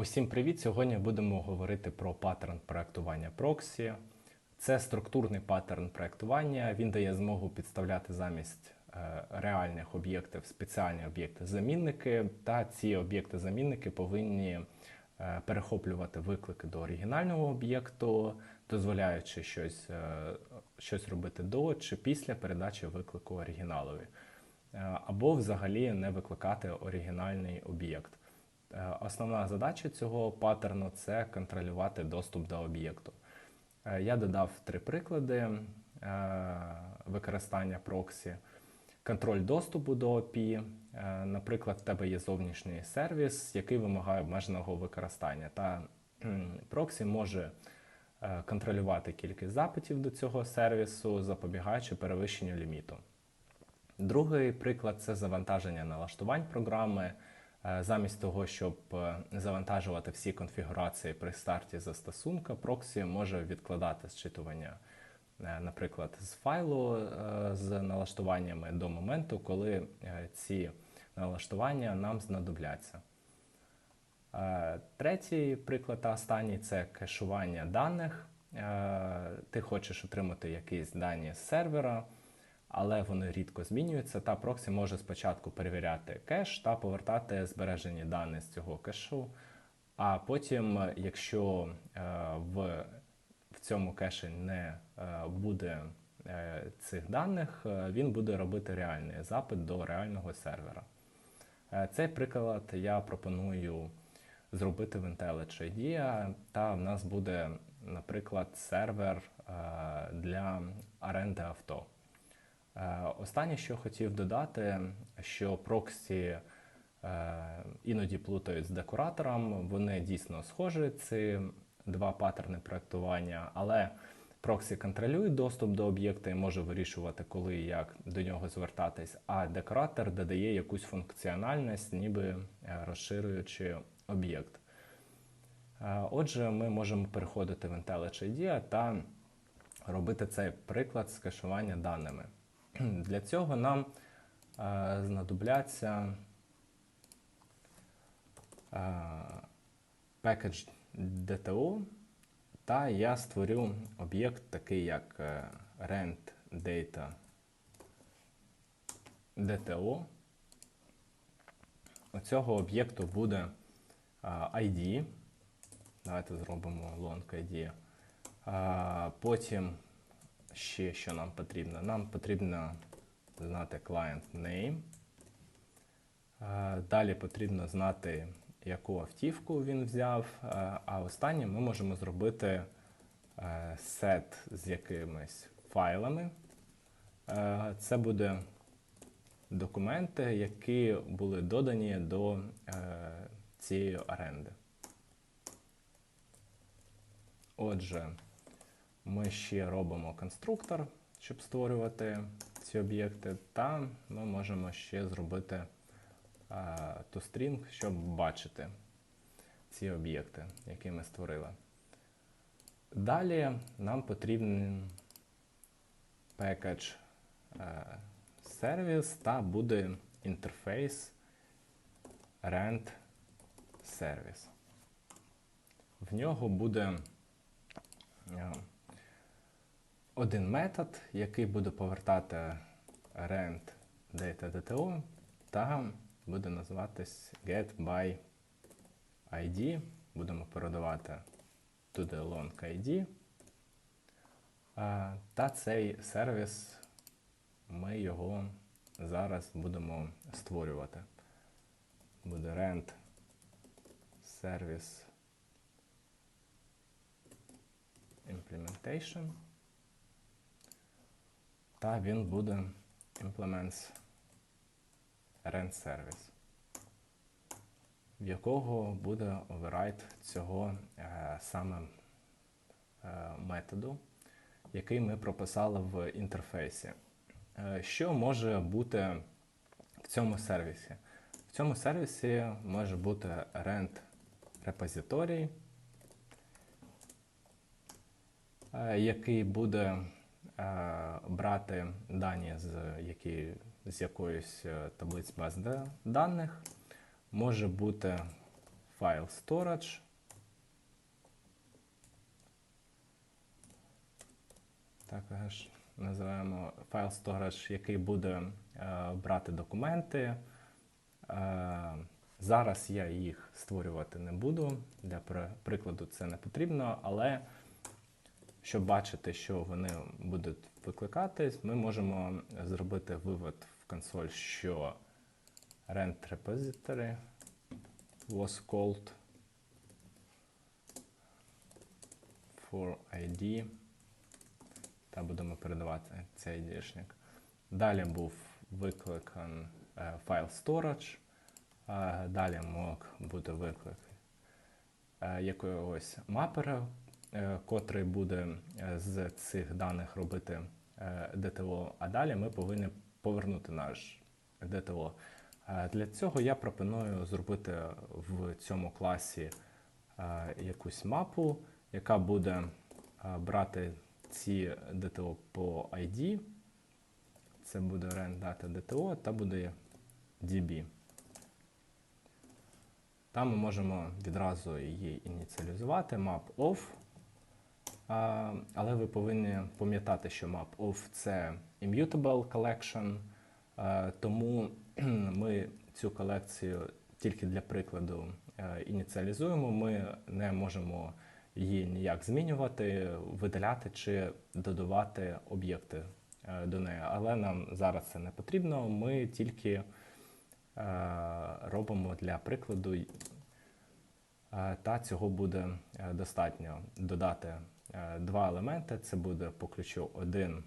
Усім привіт! Сьогодні будемо говорити про паттерн проектування проксі. Це структурний паттерн проектування. Він дає змогу підставляти замість е, реальних об'єктів спеціальні об'єкти-замінники, та ці об'єкти-замінники повинні е, перехоплювати виклики до оригінального об'єкту, дозволяючи щось, е, щось робити до чи після передачі виклику оригіналові, або взагалі не викликати оригінальний об'єкт. Е, Основна задача цього паттерну це контролювати доступ до об'єкту. Е, Я додав три приклади е, використання проксі. Контроль доступу до. Е, Наприклад, в тебе є зовнішній сервіс, який вимагає обмеженого використання. Та проксі може контролювати кількість запитів до цього сервісу, запобігаючи перевищенню ліміту. Другий приклад це завантаження налаштувань програми. Е, Замість того, щоб е, завантажувати всі конфігурації при старті застосунка, проксі може відкладати зчитування, е, наприклад, з файлу з налаштуваннями до моменту, коли ці налаштування нам знадобляться. Третій приклад та останній це кешування даних. Ти хочеш отримати якісь дані з сервера, але вони рідко змінюються. Та проксі може спочатку перевіряти кеш та повертати збережені дані з цього кешу. А потім, якщо е, в, в цьому кеші не е, буде е, цих даних, він буде робити реальний запит до реального сервера. Цей приклад я пропоную зробити в IntelliJ IDEA, та в нас буде, наприклад, сервер для оренди авто. Е, Останнє, що хотів додати, що проксі е, іноді плутають з декоратором, вони дійсно схожі, ці два паттерни проектування, але проксі контролює доступ до об'єкта і може вирішувати, коли і як до нього звертатись, а декоратор додає якусь функціональність, ніби е, розширюючи об'єкт. Отже, ми можемо переходити в IntelliJ IDEA та робити цей приклад з кешування даними. Для цього нам е, знадобляться е, package DTO, та я створю об'єкт такий як е, rent data DTO. У цього об'єкту буде ID. Давайте зробимо long ID. Потім ще що нам потрібно? Нам потрібно знати client name. Е, Далі потрібно знати, яку автівку він взяв. Е, А останнє ми можемо зробити е, сет з якимись файлами. Це буде документи, які були додані до цієї оренди. Отже, ми ще робимо конструктор, щоб створювати ці об'єкти, та ми можемо ще зробити toString, щоб бачити ці об'єкти, які ми створили. Далі нам потрібен package е, сервіс та буде інтерфейс rent service. В нього буде е, один метод, який буде повертати rent data DTO та буде називатись getByID. Будемо передавати туди long ID. Та цей сервіс ми його зараз будемо створювати. Буде rent service implementation. Та він буде implements rent service, в якого буде override цього е, саме е, методу, який ми прописали в інтерфейсі. Е, що може бути в цьому сервісі? В цьому сервісі може бути rent репозиторій, який буде брати дані з, які, з якоїсь е, таблиць баз даних. Може бути файл storage. Також називаємо файл storage, який буде е, брати документи. Е, зараз я їх створювати не буду. Для прикладу це не потрібно, але щоб бачити, що вони будуть викликатись, ми можемо зробити вивод в консоль, що rent repository was called for ID. Та будемо передавати цей ID-шник. Далі був викликан е, файл storage. Е, далі мог бути виклик е, якогось мапера, котрий буде е, з цих даних робити е, DTO, а далі ми повинні повернути наш. Е, Для цього я пропоную зробити в цьому класі е, якусь мапу, яка буде е, брати ці DTO по ID. Це буде rand data DTO та буде DB. Там ми можемо відразу її ініціалізувати, map off. Але ви повинні пам'ятати, що map off це immutable collection, тому ми цю колекцію тільки для прикладу е, ініціалізуємо. Ми не можемо її ніяк змінювати, видаляти чи додавати об'єкти е, до неї. Але нам зараз це не потрібно. Ми тільки е, робимо для прикладу та цього буде достатньо додати два елементи. Це буде по ключу один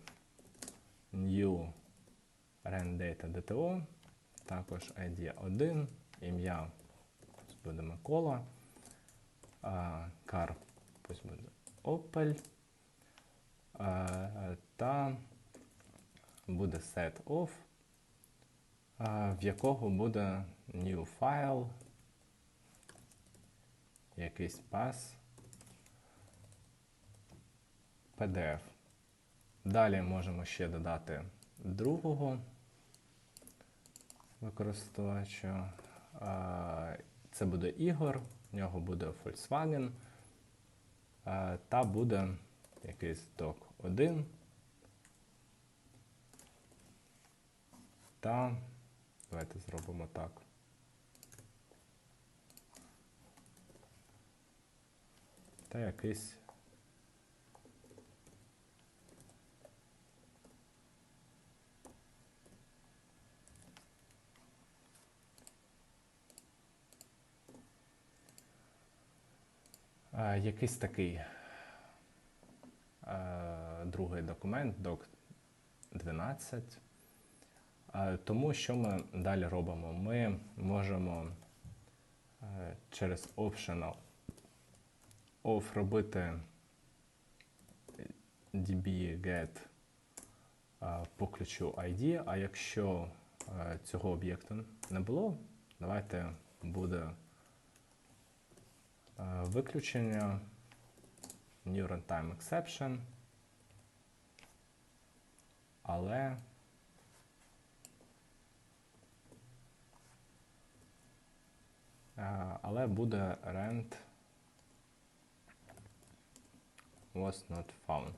new renData DTO, також ID 1, ім'я буде Микола, car пусть буде Opel, та буде set of, в якого буде new file, якийсь пас PDF. Далі можемо ще додати другого використовувача. Це буде Ігор, в нього буде Volkswagen. Та буде якийсь док 1. Та давайте зробимо так. Та якийсь Е, якийсь такий е, другий документ, док 12. Е, тому що ми далі робимо? Ми можемо е, через optional off робити db get е, по ключу ID, а якщо цього об'єкту не було, давайте буде Виключення New Runtime Exception. Але е, але буде rent was not found.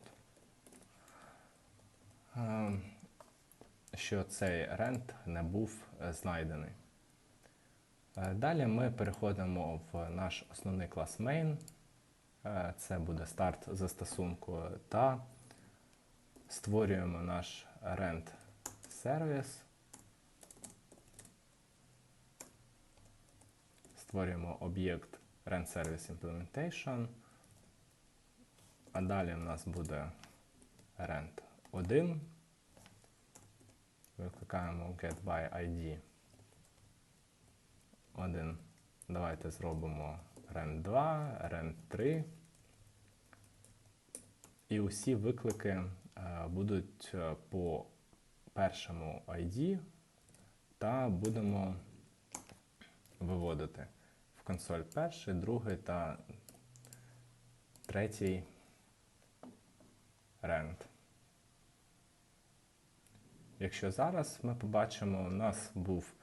Е, Що цей rent не був е, знайдений. Е, Далі ми переходимо в наш основний клас main. Е, Це буде старт застосунку та створюємо наш rent сервіс. Створюємо об'єкт rent service implementation. А далі в нас буде rent 1. Викликаємо get by ID 1. Давайте зробимо rent 2, rent 3. І усі виклики е, будуть е, по першому ID та будемо виводити в консоль перший, другий та третій rent. Якщо зараз ми побачимо, у нас був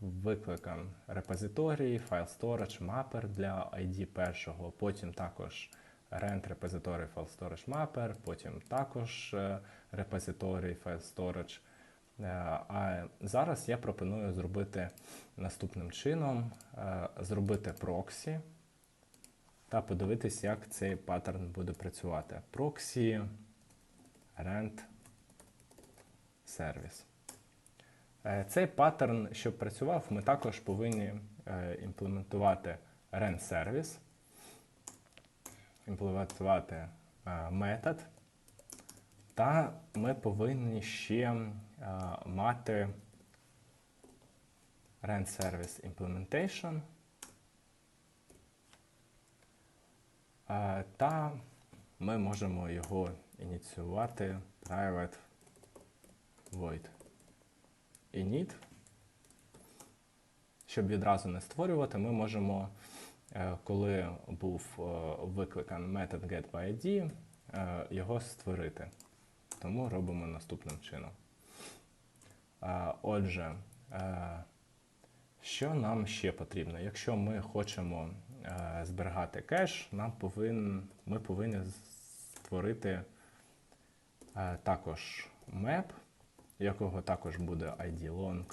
викликом репозиторій, файл storage, mapper для ID першого, потім також rent репозиторій, файл storage mapper, потім також е, репозиторій, файл storage. Е, А зараз я пропоную зробити наступним чином: е, зробити проксі та подивитись, як цей паттерн буде працювати. Проксі rent сервіс. Е, Цей паттерн, щоб працював, ми також повинні е, імплементувати сервіс, імплементувати е, метод, та ми повинні ще мати rent service implementation. Та ми можемо його ініціювати private void init. Щоб відразу не створювати, ми можемо, е, коли був е, викликан метод getById, е, його створити. Тому робимо наступним чином. Отже, що нам ще потрібно? Якщо ми хочемо зберігати кеш, нам повин, ми повинні створити також map, якого також буде ID long,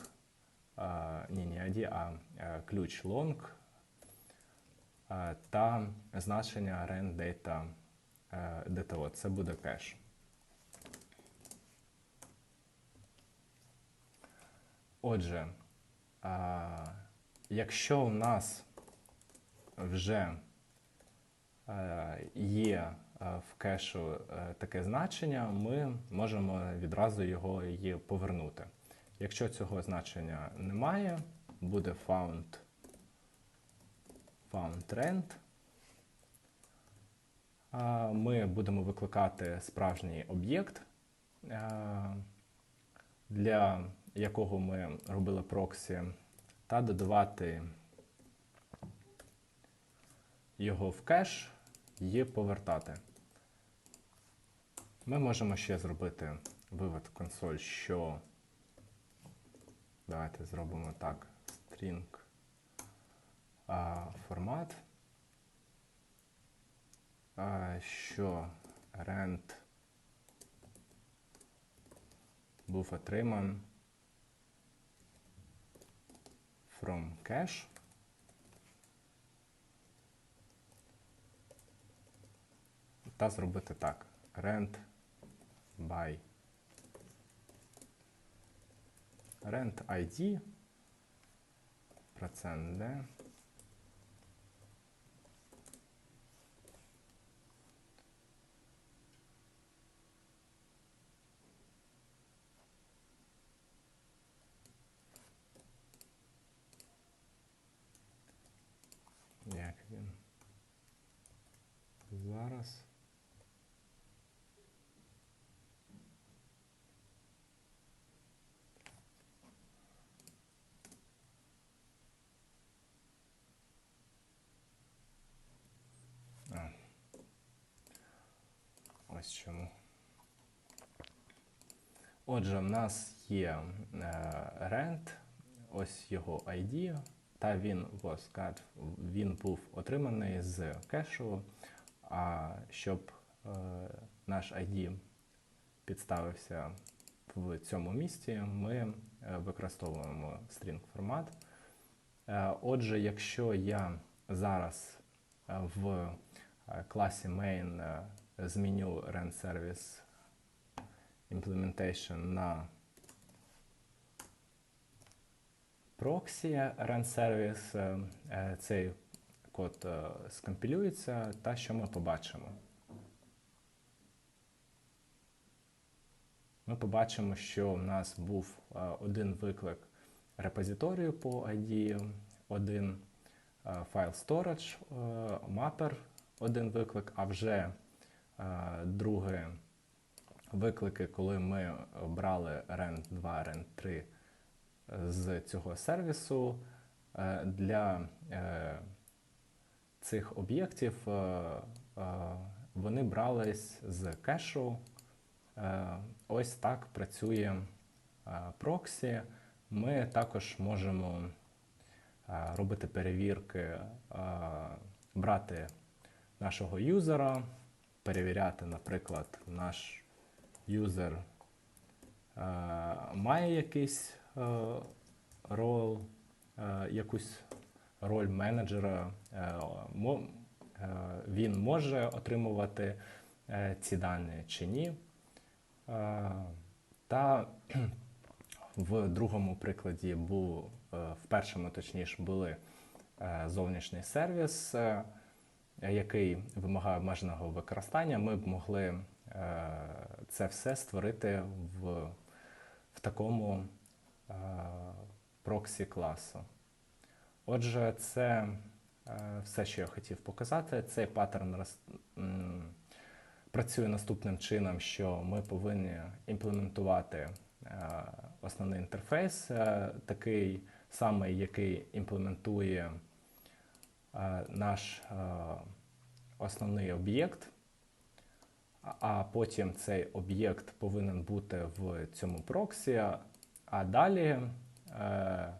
ні, не ID, а е, ключ long та значення rent data е, DTO. Це буде кеш. Отже, якщо у нас вже е, є в кешу е, таке значення, ми можемо відразу його і повернути. Якщо цього значення немає, буде found, found rent. Ми будемо викликати справжній об'єкт, е, для якого ми робили проксі, та додавати його в кеш і повертати. Ми можемо ще зробити вивод в консоль, що давайте зробимо так: string а, формат, що rent був отриман from cache. Та зробити так. Rent by rent ID процент D Як він зараз. А. Ось чому. Отже, в нас є е, rent, ось його ID, та він was got, він був отриманий з кешу. А щоб е, наш ID підставився в цьому місці, ми е, використовуємо string формат. Отже, якщо я зараз в класі main зміню rent service implementation на proxy run service, е, е, цей код е, скомпілюється, та що ми побачимо? Ми побачимо, що в нас був один виклик репозиторію по ID, один файл storage, mapper, один виклик, а вже друге виклики, коли ми брали rent 2, rent 3 з цього сервісу е, для е, цих об'єктів е, вони брались з кешу. Ось так працює проксі. ми також можемо робити перевірки, брати нашого юзера, перевіряти, наприклад, наш юзер е, має якийсь е, рол, е, якусь роль менеджера, е, мо- е, він може отримувати е, ці дані чи ні. Е, Та в другому прикладі був, е, в першому точніше, були е, зовнішній сервіс, е, який вимагає обмеженого використання. Ми б могли е, це все створити в, в такому е, проксі класу. Отже, це е, все, що я хотів показати. Цей паттерн роз- працює наступним чином, що ми повинні імплементувати е, основний інтерфейс, е, такий самий, який імплементує е, наш е, основний об'єкт. А- потім цей об'єкт повинен бути в цьому проксі, а далі е,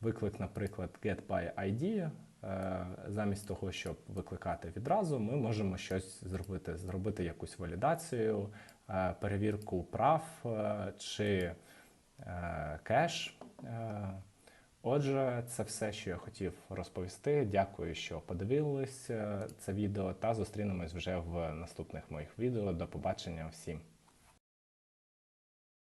виклик, наприклад, getByID, е, замість того, щоб викликати відразу, ми можемо щось зробити, зробити якусь валідацію, е, перевірку прав е, чи е, кеш. Отже, це все, що я хотів розповісти. Дякую, що подивились е, це відео, та зустрінемось вже в наступних моїх відео. До побачення всім.